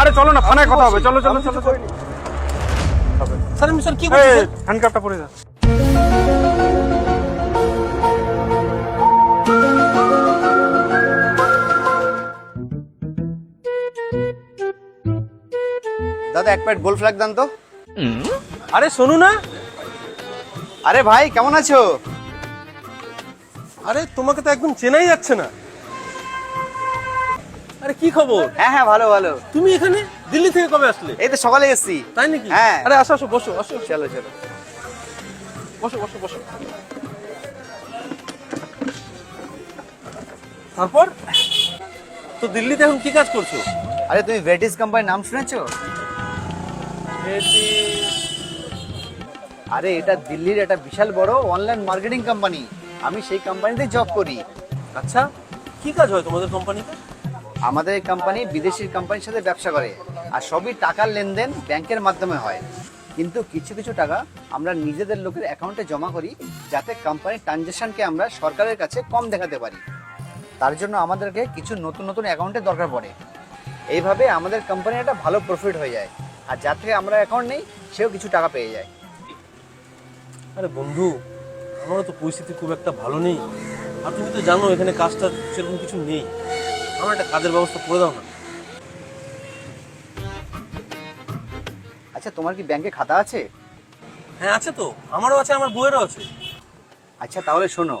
আরে চলো না থানায় কথা হবে চলো চলো চলো স্যার আমি স্যার কি স্যার? হ্যান্ডকাপটা পরে যা। দাদা এক প্যাকেট গোল ফ্ল্যাগ দেন তো। আরে শোনো না? আরে ভাই কেমন আছো? আরে তোমাকে তো একদম চেনাই যাচ্ছে না। আরে কি খবর? হ্যাঁ হ্যাঁ ভালো ভালো। তুমি এখানে? দিল্লি থেকে কবে আসলে? এই তো সকালে এসছি। তাই নাকি? হ্যাঁ। আরে আসো আসো বসো আসো। চলো চলো। বসো বসো বসো। তারপর? তো দিল্লিতে এখন কি কাজ করছ? আরে তুমি ভেটিস কোম্পানির নাম শুনেছো? আরে এটা দিল্লির একটা বিশাল বড় অনলাইন মার্কেটিং কোম্পানি আমি সেই কোম্পানিতে জব করি। আচ্ছা কি কাজ হয় তোমাদের কোম্পানিতে আমাদের কোম্পানি বিদেশি কোম্পানির সাথে ব্যবসা করে, আর সবই টাকার লেনদেন ব্যাংকের মাধ্যমে হয়। কিন্তু কিছু কিছু টাকা আমরা নিজেদের লোকের অ্যাকাউন্টে জমা করি, যাতে কোম্পানির ট্রানজেকশনকে আমরা সরকারের কাছে কম দেখাতে পারি। তার জন্য আমাদেরকে কিছু নতুন নতুন অ্যাকাউন্টের দরকার পড়ে। এইভাবে আমাদের কোম্পানির একটা ভালো প্রফিট হয়ে যায়, আর যার থেকে আমরা অ্যাকাউন্ট নেই, সেও কিছু টাকা পেয়ে যায়। আরে বন্ধু, আমারও তো পরিস্থিতি খুব একটা ভালো নেই। আর তুমি তো জানো, এখানে কাজটা সেরকম কিছু নেই। আমার একটা কাজের ব্যবস্থা করে দাও না। আচ্ছা তোমার কি ব্যাংকে খাতা আছে? হ্যাঁ আছে তো। আমারও আছে আমার বউয়েরও আছে। আচ্ছা তাহলে শোনো।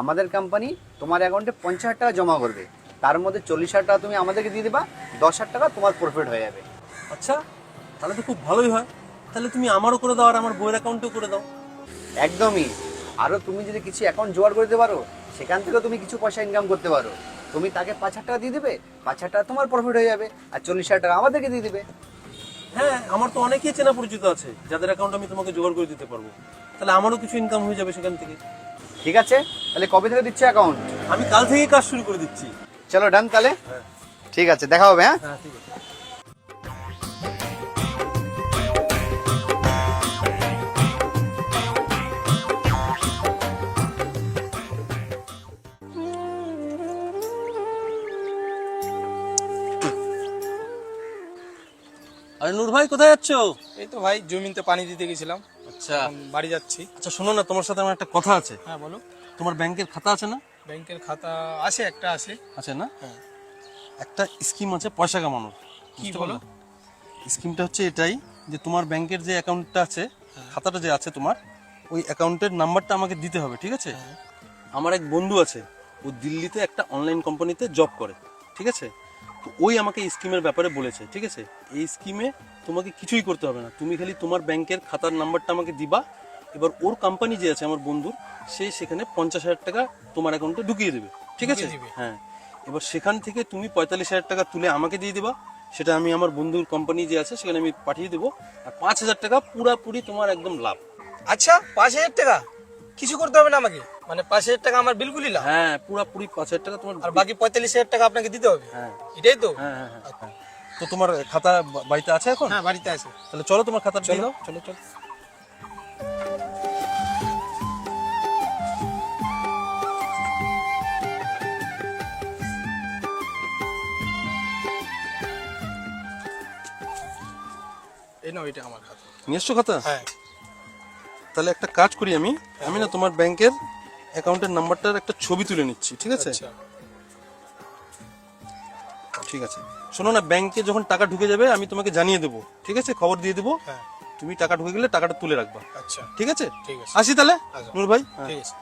আমাদের কোম্পানি তোমার অ্যাকাউন্টে পঞ্চাশ হাজার টাকা জমা করবে। তার মধ্যে চল্লিশ হাজার টাকা তুমি আমাদেরকে দিয়ে দেবা দশ হাজার টাকা তোমার প্রফিট হয়ে যাবে। আচ্ছা তাহলে তো খুব ভালোই হয়। তাহলে তুমি আমারও করে দাও আর আমার বউয়ের অ্যাকাউন্টেও করে দাও। একদমই। আরও তুমি যদি কিছু অ্যাকাউন্ট জোগাড় করতে পারো সেখান থেকেও তুমি কিছু পয়সা ইনকাম করতে পারো। তুমি তাকে পাঁচ হাজার টাকা দিয়ে দেবে পাঁচ হাজার টাকা তোমার প্রফিট হয়ে যাবে আর চল্লিশ হাজার টাকা আমাদেরকে দিয়ে দেবে। হ্যাঁ আমার তো অনেকেই চেনা পরিচিত আছে যাদের অ্যাকাউন্ট আমি তোমাকে জোগাড় করে দিতে পারব। তাহলে আমারও কিছু ইনকাম হয়ে যাবে সেখান থেকে। ঠিক আছে? তাহলে কবে থেকে দিচ্ছে অ্যাকাউন্ট আমি কাল থেকেই কাজ শুরু করে দিচ্ছি। চলো ডান তাহলে? ঠিক আছে দেখা হবে হ্যাঁ? হ্যাঁ ঠিক আছে। আরে নূর ভাই কোথায় যাচ্ছো? এই তো ভাই জমিতে পানি দিতে গেছিলাম। আচ্ছা। বাড়ি যাচ্ছি। আচ্ছা শোনো না তোমার সাথে আমার একটা কথা আছে। হ্যাঁ বলো। তোমার ব্যাংকের খাতা আছে না? ব্যাংকের খাতা আছে একটা আছে। আছে না? হ্যাঁ। একটা স্কিম আছে পয়সা কামানোর। কি বলো? স্কিমটা হচ্ছে এটাই যে তোমার ব্যাংকের যে অ্যাকাউন্টটা আছে হ্যাঁ। খাতাটা যে আছে তোমার ওই অ্যাকাউন্টের নাম্বারটা আমাকে দিতে হবে ঠিক আছে? হ্যাঁ। আমার এক বন্ধু আছে ও দিল্লিতে একটা অনলাইন কোম্পানিতে জব করে ঠিক আছে? তো ওই আমাকে এই স্কিমের ব্যাপারে বলেছে ঠিক আছে? এই স্কিমে তোমাকে কিছুই করতে হবে না। তুমি খালি তোমার ব্যাংকের খাতার নাম্বারটা আমাকে দিবা এবার ওর কোম্পানি যে আছে আমার বন্ধুর সে সেখানে পঞ্চাশ হাজার টাকা তোমার অ্যাকাউন্টে ঢুকিয়ে দেবে ঠিক আছে? হ্যাঁ। এবার সেখান থেকে তুমি পঁয়তাল্লিশ হাজার টাকা তুলে আমাকে দিয়ে দিবা সেটা আমি আমার বন্ধুর কোম্পানি যে আছে সেখানে আমি পাঠিয়ে দেবো আর পাঁচ হাজার টাকা পুরাপুরি তোমার একদম লাভ। আচ্ছা পাঁচ হাজার টাকা? কিছু করতে হবে না আমাকে? মানে পাঁচ হাজার টাকা আমার বিলকুলই লাভ হ্যাঁ পুরাপুরি পাঁচ হাজার টাকা তোমার আর বাকি পঁয়তাল্লিশ হাজার টাকা আপনাকে দিতে হবে। হ্যাঁ। এটাই তো? হ্যাঁ হ্যাঁ হ্যাঁ, হ্যাঁ তো তোমার খাতা বাড়িতে আছে এখন? হ্যাঁ বাড়িতে আছে। তাহলে চলো তোমার খাতা চলো। চলো চলো। এই নাও এটা আমার খাতা। নিয়ে খাতা? হ্যাঁ। তাহলে একটা কাজ করি আমি। আমি না তোমার ব্যাংকের অ্যাকাউন্টের নাম্বারটার একটা ছবি তুলে নিচ্ছি ঠিক আছে? আচ্ছা। ঠিক আছে। শোনো না ব্যাংকে যখন টাকা ঢুকে যাবে আমি তোমাকে জানিয়ে দেবো ঠিক আছে? খবর দিয়ে দেবো। হ্যাঁ। তুমি টাকা ঢুকে গেলে টাকাটা তুলে রাখবা। আচ্ছা। ঠিক আছে? ঠিক আছে। আসি তাহলে। নূর ভাই? হ্যাঁ। ঠিক আছে।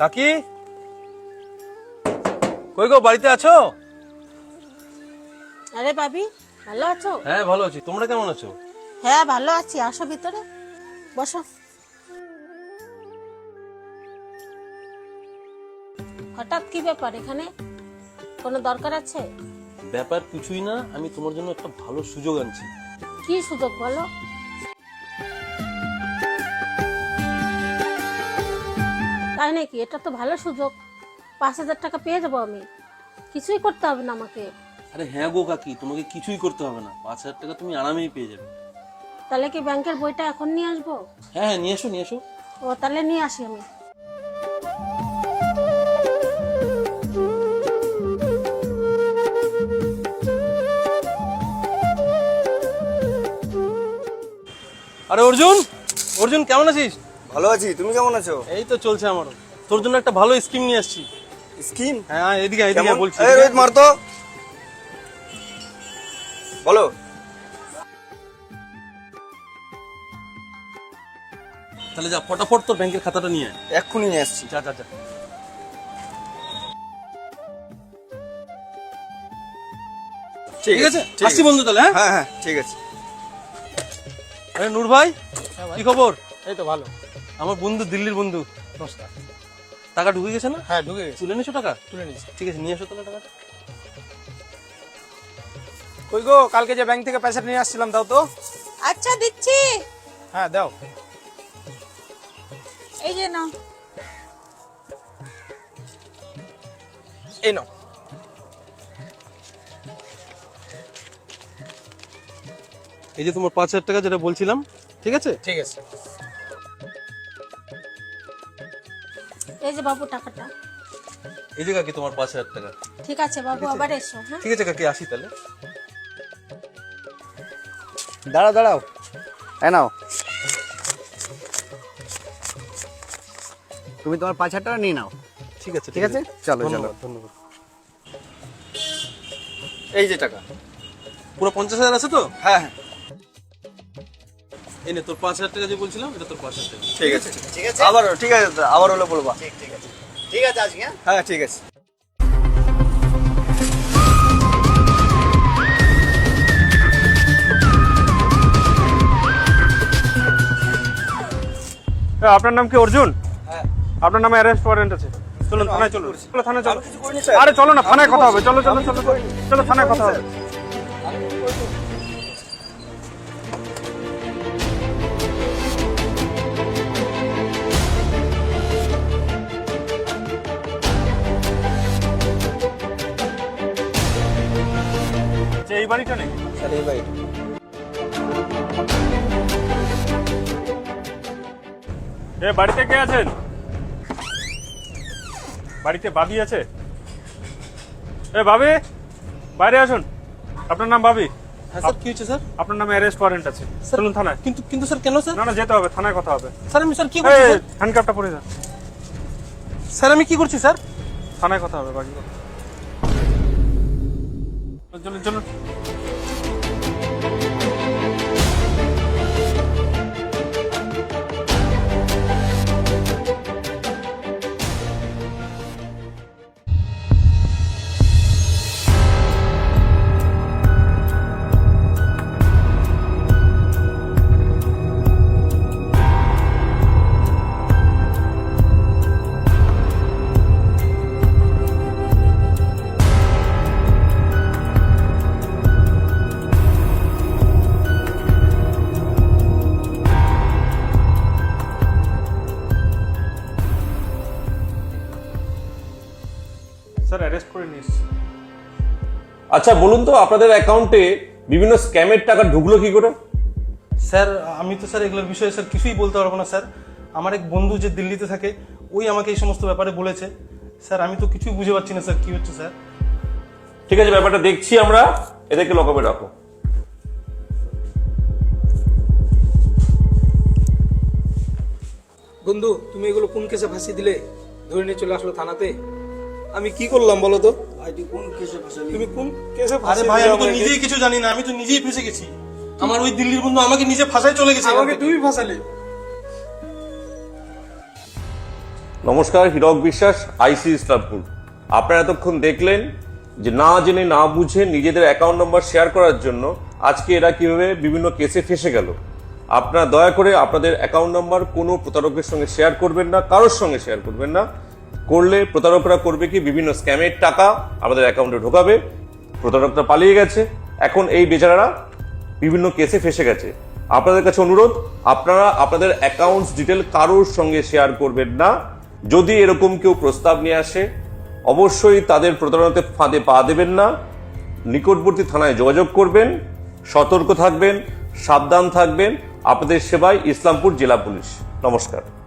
কাকি? কই গো বাড়িতে আছো? আরে বাবি ভালো আছো? হ্যাঁ ভালো আছি। তোমরা কেমন আছো? হ্যাঁ ভালো আছি। আসো ভিতরে। বসো। হঠাৎ কি ব্যাপার? এখানে কোনো দরকার আছে? ব্যাপার কিছুই না আমি তোমার জন্য একটা ভালো সুযোগ আনছি। কি সুযোগ বলো? তাই নাকি? এটা তো ভালো সুযোগ। পাঁচ হাজার টাকা পেয়ে যাব আমি। কিছুই করতে হবে না আমাকে। আরে হ্যাঁ গো কাকি তোমাকে কিছুই করতে হবে না। পাঁচ হাজার টাকা তুমি আরামেই পেয়ে যাবে। তাহলে কি ব্যাংকের বইটা এখন নিয়ে আসব? হ্যাঁ হ্যাঁ নিয়ে এসো নিয়ে এসো। ও তাহলে নিয়ে আসি আমি। আরে অর্জুন অর্জুন কেমন আছিস? ভালো আছি তুমি কেমন আছো? এই তো চলছে আমারও। তোর জন্য একটা ভালো স্কিম নিয়ে আসছি। স্কিম হ্যাঁ এদিকে এদিকে বলছি এই রোহিত। মারতো। বলো। তাহলে যা ফটাফট তোর ব্যাংকের খাতাটা নিয়ে আয়। এক্ষুনি নিয়ে আসছি। যা যা যা। ঠিক আছে আসছি বন্ধু তাহলে হ্যাঁ? হ্যাঁ হ্যাঁ ঠিক আছে। আরে নূর ভাই কি খবর? এই তো ভালো। আমার বন্ধু দিল্লির বন্ধু। নমস্কার। টাকা ঢুকে গেছে না? হ্যাঁ ঢুকে গেছি। তুলে নিছো টাকা? তুলে নিয়েছি। ঠিক আছে নিয়ে এসো তাহলে টাকাটা। কই গো কালকে যে ব্যাংক থেকে পয়সা নিয়ে আসছিলাম দাও তো। আচ্ছা দিচ্ছি। হ্যাঁ দাও। এই যে নাও। এই নাও। এই যে তোমার পাঁচ হাজার টাকা যেটা বলছিলাম ঠিক আছে? ঠিক আছে। এই যে বাবু টাকাটা। এই জায়গা কি তোমার পাঁচ হাজার টাকা। ঠিক আছে বাবু আবার এসো হ্যাঁ? ঠিক আছে কাকি আসি তাহলে। দাঁড়াও দাঁড়াও। নাও। তুমি তোমার পাঁচ হাজার টাকা নিয়ে নাও। ঠিক আছে ঠিক আছে? চলো, চলো। ধন্যবাদ ধন্যবাদ। এই যে টাকা। পুরো পঞ্চাশ হাজার আছে তো? হ্যাঁ হ্যাঁ। এই নে তোর পাঁচ হাজার টাকা যে বলছিলাম এটা তোর পাঁচ হাজার টাকা। ঠিক আছে। ঠিক আছে? আবার ঠিক আছে দাদা, আবার হলে বলবা। ঠিক ঠিক আছে। ঠিক আছে আজকে হ্যাঁ? হ্যাঁ ঠিক আছে। আপনার নাম কি অর্জুন? হ্যাঁ। আপনার নামে অ্যারেস্ট ওয়ারেন্ট আছে। চলুন থানায় চলুন। চলো থানায় চলো আরে চলো না থানায় কথা হবে। চলো চলো চলো চলো। চলো থানায় কথা হবে। এই বাড়িটা নেই? স্যার এই ভাই। এ বাড়িতে কে আছেন? বাড়িতে বাবি আছে। এ বাবি বাইরে আসুন। আপনার নাম বাবি হ্যাঁ স্যার কি হয়েছে স্যার? আপনার নামে অ্যারেস্ট ওয়ারেন্ট আছে। স্যার চলুন থানায়। কিন্তু কিন্তু স্যার কেন স্যার? না না যেতে হবে থানায় কথা হবে। স্যার আমি স্যার কি করছি? হ্যান্ডকাপটা পরে যান। স্যার আমি কি করছি স্যার? থানায় কথা হবে বাকি কথা। চলুন চলুন অ্যারেস্ট করে নিয়ে এসছি। আচ্ছা বলুন তো আপনাদের অ্যাকাউন্টে বিভিন্ন স্ক্যামের টাকা ঢুকলো কি করে? স্যার আমি তো স্যার এগুলোর বিষয়ে স্যার কিছুই বলতে পারব না স্যার। আমার এক বন্ধু যে দিল্লিতে থাকে ওই আমাকে এই সমস্ত ব্যাপারে বলেছে। স্যার আমি তো কিছুই বুঝে পাচ্ছি না স্যার কি হচ্ছে স্যার? ঠিক আছে ব্যাপারটা দেখছি আমরা। এদেরকে লকআপে রাখো। বন্ধু তুমি এগুলো কোন কেসে ফাঁসি দিলে? ধরে নিয়ে চলে আসলো থানাতে? আমি কি করলাম বলো তো? তুমি কোন কেসে আরে ভাই আমি তো নিজেই কিছু জানি না আমি তো নিজেই ফেসে গেছি। আমার ওই দিল্লির বন্ধু আমাকে নিজে ফাঁসায় চলে গেছে আমাকে তুমি ফাঁসালে। নমস্কার হিরক বিশ্বাস আইসি ইসলামপুর। আপনারা এতক্ষণ দেখলেন যে না জেনে না বুঝে নিজেদের অ্যাকাউন্ট নম্বর শেয়ার করার জন্য আজকে এরা কীভাবে বিভিন্ন কেসে ফেসে গেল। আপনারা দয়া করে আপনাদের অ্যাকাউন্ট নম্বর কোনো প্রতারকের সঙ্গে শেয়ার করবেন না কারোর সঙ্গে শেয়ার করবেন না। করলে প্রতারকরা করবে কি? বিভিন্ন স্ক্যামের টাকা আমাদের অ্যাকাউন্টে ঢোকাবে। প্রতারকরা পালিয়ে গেছে। এখন এই বেচারারা বিভিন্ন কেসে ফেসে গেছে। আপনাদের কাছে অনুরোধ, আপনারা আপনাদের অ্যাকাউন্টস ডিটেল কারোর সঙ্গে শেয়ার করবেন না। যদি এরকম কেউ প্রস্তাব নিয়ে আসে, অবশ্যই তাদের প্রতারণাতে ফাঁদে পা দেবেন না। নিকটবর্তী থানায় যোগাযোগ করবেন, সতর্ক থাকবেন, সাবধান থাকবেন। আপনাদের সেবায় ইসলামপুর জেলা পুলিশ। নমস্কার।